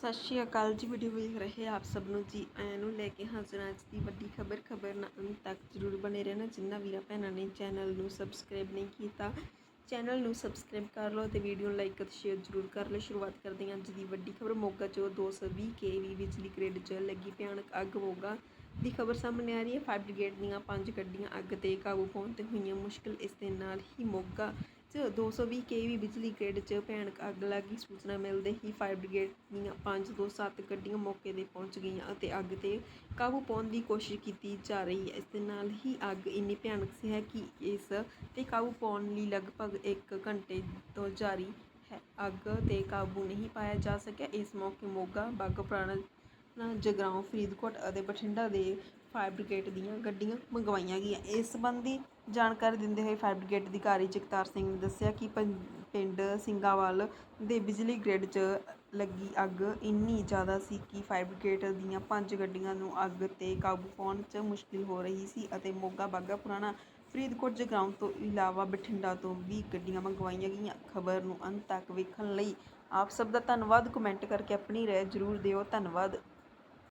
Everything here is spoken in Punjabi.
ਸਤਿ ਸ਼੍ਰੀ ਅਕਾਲ ਜੀ ਵੀਡੀਓ ਵੇਖ ਰਹੇ ਆਪ ਸਭ ਨੂੰ ਜੀ ਆਇਆਂ ਨੂੰ ਲੈ ਕੇ ਹਾਜ਼ਰ ਅੱਜ ਦੀ ਵੱਡੀ ਖਬਰ। ਖਬਰ ਨਾਲ ਅੰਤ ਤੱਕ ਜਰੂਰ ਬਣੇ ਰਹਿਣਾ, ਜਿੰਨਾ ਵੀਰਾਂ ਭੈਣਾਂ ਨੇ ਚੈਨਲ ਨੂੰ ਸਬਸਕ੍ਰਾਈਬ ਨਹੀਂ ਕੀਤਾ, ਚੈਨਲ ਨੂੰ ਸਬਸਕ੍ਰਾਈਬ ਕਰ ਲਓ ਤੇ ਵੀਡੀਓ ਨੂੰ ਲਾਈਕ ਅਤੇ ਸ਼ੇਅਰ ਜਰੂਰ ਕਰ ਲਓ। ਸ਼ੁਰੂਆਤ ਕਰਦੇ ਹਾਂ ਅੱਜ ਦੀ ਵੱਡੀ ਖਬਰ, ਮੋਗਾ ਚੋਂ 220 ਕੇਵੀ ਬਿਜਲੀ ਗ੍ਰਿਡ 'ਚ ਲੱਗੀ ਭਿਆਨਕ ਅੱਗ, ਮੋਗਾ ਦੀ ਖਬਰ ਸਾਹਮਣੇ ਆ ਰਹੀ ਹੈ। ਫਾਇਰ ਬ੍ਰਿਗੇਡ ਦੀਆਂ ਪੰਜ ਗੱਡੀਆਂ ਅੱਗ ਤੇ ਕਾਬੂ ਪਾਉਣ ਤੇ ਹੋਈਆਂ ਮੁਸ਼ਕਲ, ਇਸ ਦੇ ਨਾਲ ਹੀ ਮੋਗਾ 'ਚ 220 ਕੇਵੀ ਬਿਜਲੀ ਗ੍ਰਿਡ 'ਚ ਭਿਆਨਕ ਅੱਗ ਲੱਗੀ ਸੂਚਨਾ ਮਿਲਦੇ ਹੀ ਫਾਇਰ ਬ੍ਰਿਗੇਡ ਦੀਆਂ 5 ਤੋਂ 7 ਗੱਡੀਆਂ ਮੌਕੇ ਤੇ ਪਹੁੰਚ ਗਈਆਂ ਅਤੇ ਅੱਗ ਤੇ ਕਾਬੂ ਪਾਉਣ ਦੀ ਕੋਸ਼ਿਸ਼ ਕੀਤੀ ਜਾ ਰਹੀ ਹੈ। ਇਸ ਦੇ ਨਾਲ ਹੀ ਅੱਗ ਇੰਨੀ ਭਿਆਨਕ ਸੀ ਹੈ ਕਿ ਇਸ ਤੇ ਕਾਬੂ ਪਾਉਣ ਲਈ ਲਗਭਗ 1 ਘੰਟੇ ਤੋਂ ਜਾਰੀ ਹੈ। ਅੱਗ ਤੇ ਕਾਬੂ ਨਹੀਂ ਪਾਇਆ ਜਾ ਸਕਿਆ। ਇਸ ਮੌਕੇ ਮੋਗਾ ਬਾਘਾ ਪੁਰਾਣਾ ਜਗਰਾਉਂ, ਫਰੀਦਕੋਟ ਅਤੇ ਬਠਿੰਡਾ ਦੇ ਫਾਇਰ ਬ੍ਰਿਗੇਡ ਦੀਆਂ ਗੱਡੀਆਂ ਮੰਗਵਾਈਆਂ ਗਈਆਂ। ਇਸ ਸੰਬੰਧੀ ਜਾਣਕਾਰੀ ਦਿੰਦੇ ਹੋਏ ਫਾਇਰ ਬ੍ਰਿਗੇਡ ਅਧਿਕਾਰੀ ਜਗਤਾਰ ਸਿੰਘ ਨੇ ਦੱਸਿਆ ਕਿ ਪੰ- ਪਿੰਡ ਸਿੰਘਾਵਾਲ ਦੇ ਬਿਜਲੀ ਗ੍ਰਿਡ 'ਚ ਲੱਗੀ ਅੱਗ ਇੰਨੀ ਜ਼ਿਆਦਾ ਸੀ ਕਿ ਫਾਇਰ ਬ੍ਰਿਗੇਡ ਦੀਆਂ ਪੰਜ ਗੱਡੀਆਂ ਨੂੰ ਅੱਗ ਤੇ ਕਾਬੂ ਪਾਉਣ 'ਚ ਮੁਸ਼ਕਿਲ ਹੋ ਰਹੀ ਸੀ ਅਤੇ ਮੋਗਾ ਬਾਗਾ ਪੁਰਾਣਾ ਫਰੀਦਕੋਟ ਜਗਰਾਉਂ ਤੋਂ ਇਲਾਵਾ ਬਠਿੰਡਾ ਤੋਂ ਵੀ ਗੱਡੀਆਂ ਮੰਗਵਾਈਆਂ ਗਈਆਂ। ਖਬਰ ਨੂੰ ਅੰਤ ਤੱਕ ਵੇਖਣ ਲਈ ਆਪ ਸਭ ਦਾ ਧੰਨਵਾਦ। ਕਮੈਂਟ ਕਰਕੇ ਆਪਣੀ ਰਾਏ ਜ਼ਰੂਰ ਦਿਓ। ਧੰਨਵਾਦ।